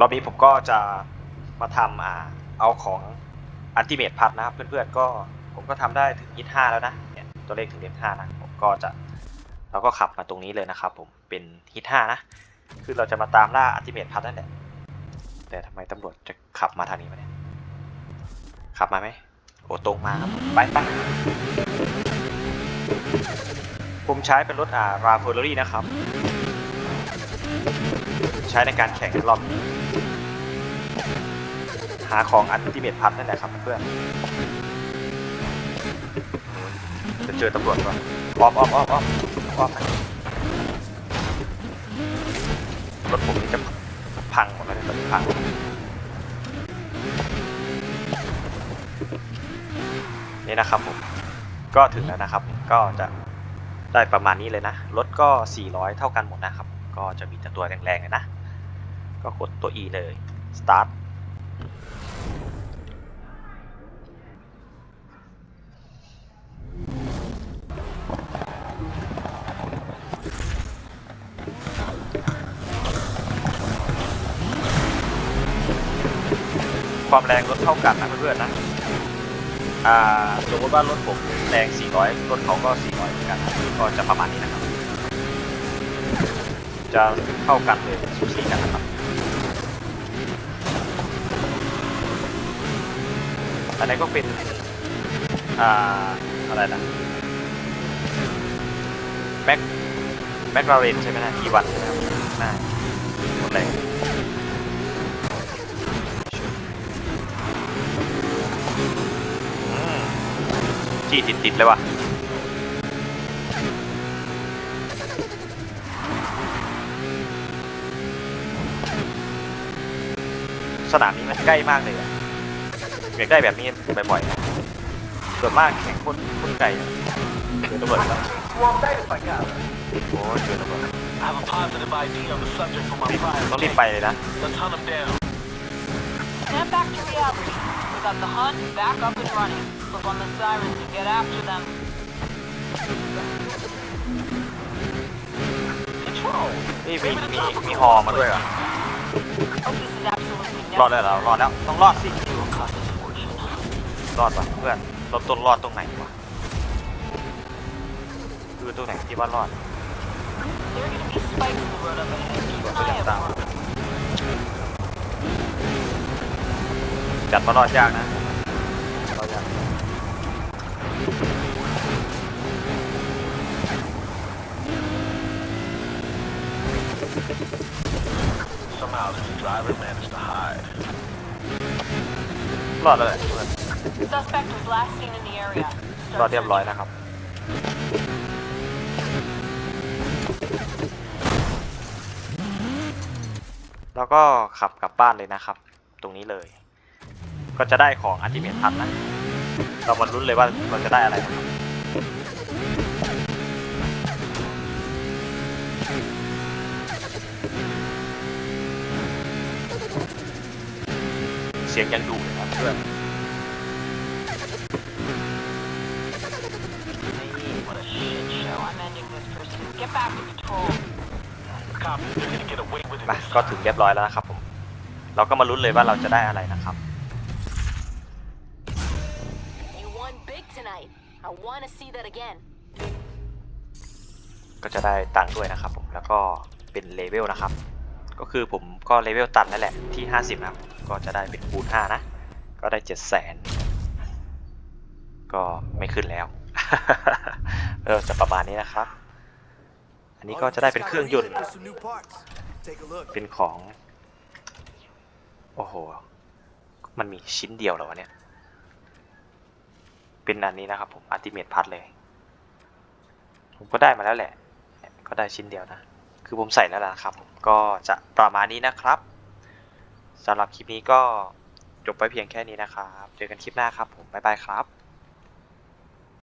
รอบนี้ผมก็จะมาทำอ่าเอาของอันติเมตพัทนะครับ เพื่อนๆก็ผมก็ทำได้ถึงยี่ห้าแล้วนะเนี่ยตัวเลขถึงเลขห้านะผมก็จะเราก็ขับมาตรงนี้เลยนะครับ ผมเป็นฮิตห้านะคือเราจะมาตามล่าอันติเมตพัทนั่นแหละแต่ทำไมตำรวจจะขับมาทางนี้มาเนี่ยขับมาไหมโอ้ตรงมาครับไปไปผมใช้เป็นรถอ่าราเฟอร์รี่นะครับ ใช้ในการแข่งรอบนี้ หาของอันติเมตพัทนั่นแหละครับเพื่อนจะเจอตำรวจก่อนอ้อมอ้อมอ้อมอ้อมอ้อมรถผมนี่จะพังหมดแล้วเนี่ยพังนี่นะครับผมก็ถึงแล้วนะครับ ก็จะได้ประมาณนี้เลยนะ รถก็ 400 เท่ากันหมดนะครับ ก็จะมีแต่ตัวแรงๆเลยนะ ก็กดตัว E เลย start ความแรงรถเท่ากันนะเพื่อนๆนะ อ่า สมมติว่ารถผมแรง 400 รถเขาก็ 400 เหมือนกัน ก็จะประมาณนี้นะ จะเท่ากันเลยสูสีกันนะครับอันนี้ก็เป็น อ่า อะไรนะแม็กแม็กลาเรนใช่ไหมนะอีวันใช่ไหมครับหน้าหมดแรงอืมจี้ติดๆเลยว่ะ สนามนี้มันใกล้มากเลยอะอยากได้แบบนี้บ่อยๆนะส่วนมากแข่งคนคนไกลอะเจอตำรวจแล้วโอ้ยเจอตำรวจ I have a positive ID on the subject for my รีบ prior ต้องรีบ case. ไปเลยนะ Let's hunt him down. Snap back to reality. We got the hunt back up and running. Flip on the sirens to get after them. Control. นี่มีมีมีฮอมาด้วยเหรอ Hope this is absolutely รอดแล้วรอดแล้วต้องรอดสิรอดป่ะเพื่อนเรบต้นรอดตรงไหนวะคือตรงไหนที่ว่ารอดจัดมารอดยากนะรอดยากสมาร์ทดรเวอร์แมนสตา ดแล้วแหละเพื่อน Suspect was last seen in the area. รอด Start เรียบร้อย searching. นะครับ แล้วก็ขับกลับบ้านเลยนะครับ ตรงนี้เลย ก็จะได้ของอันติเมทพัทนะ เรามาลุ้นเลยว่าเราจะได้อะไรนะครับเสียงยังดุเลย นะเพื่อน What a shit show. I'm ending this pursuit. Get back to patrol. Copy. They're gonna get away with it มา this ก็ time. ถึงเรียบร้อยแล้วนะครับผม เราก็มาลุ้นเลยว่าเราจะได้อะไรนะครับ You won big tonight. I want to see that again. ก็จะได้ตังค์ด้วยนะครับผม แล้วก็เป็นเลเวลนะครับ ก็คือผมก็เลเวลตันนั่นแหละที่ 50 นะครับ ก็จะได้เป็นคูณ5นะ ก็ได้7 0 0 0 0 0ก็ไม่ขึ้นแล้วเออจะประมาณนี้นะครับ อันนี้ก็จะได้เป็นเครื่องยนต์เป็นของ โอ้โห มันมีชิ้นเดียวเหรอวะเนี่ย เป็นอันนี้นะครับผมอัลติเมทพัทเลย ผมก็ได้มาแล้วแหละเนี่ยก็ได้ชิ้นเดียวนะ คือผมใส่แล้วล่ะครับ ผมก็จะประมาณนี้นะครับสำหรับคลิปนี้ก็ จบไปเพียงแค่นี้นะครับ เจอกันคลิปหน้าครับผม บ๊ายบายครับ